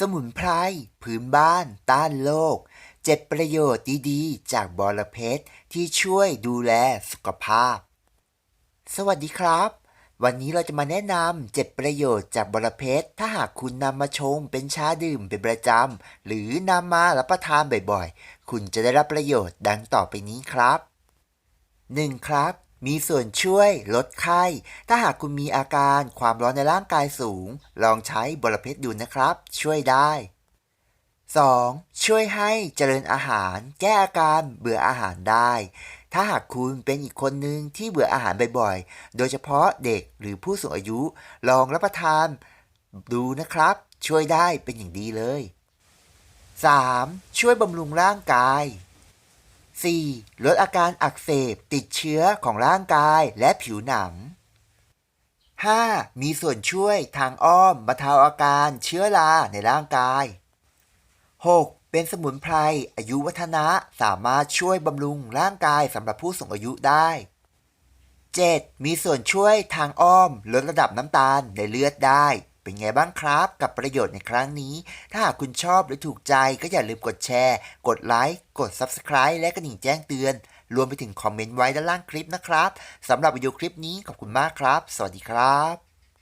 สมุนไพรพื้นบ้านต้านโรคเจ็ดประโยชน์ดีๆ จากบอระเพ็ดที่ช่วยดูแลสุขภาพ สวัสดีครับ วันนี้เราจะมาแนะนำเจ็ดประโยชน์จากบอระเพ็ดถ้าหากคุณนำมาชงเป็นชาดื่มเป็นประจำ หรือนำมารับประทานบ่อยๆ คุณจะได้รับประโยชน์ดังต่อไปนี้ครับ 1. ครับ มีส่วนช่วยลดไข้ ถ้าหากคุณมีอาการความร้อนในร่างกายสูง ลองใช้บรเพชรดูนะครับ ช่วยได้ 2. ช่วยให้เจริญอาหาร แก้อาการเบื่ออาหารได้ ถ้าหากคุณเป็นอีกคนหนึ่งที่เบื่ออาหารบ่อยๆ โดยเฉพาะเด็กหรือผู้สูงอายุ ลองรับประทานดูนะครับ ช่วยได้เป็นอย่างดีเลย 3. ช่วยบำรุงร่างกาย 4. ลดอาการอักเสบติดเชื้อของร่างกายและผิวหนัง 5. มีส่วนช่วยทางอ้อมบรรเทาอาการเชื้อราในร่างกาย 6. เป็นสมุนไพรอายุวัฒนะสามารถช่วยบำรุงร่างกายสำหรับผู้สูงอายุได้ 7. มีส่วนช่วยทางอ้อมลดระดับน้ำตาลในเลือดได้ เป็นไงบ้างครับกับประโยชน์ในครั้งนี้ ถ้าหากคุณชอบหรือถูกใจก็อย่าลืมกดแชร์ กดไลค์ กด Subscribe และกระดิ่งแจ้งเตือน รวมไปถึงคอมเมนต์ไว้ด้านล่างคลิปนะครับสำหรับวิดีโอคลิปนี้ขอบคุณมากครับ สวัสดีครับ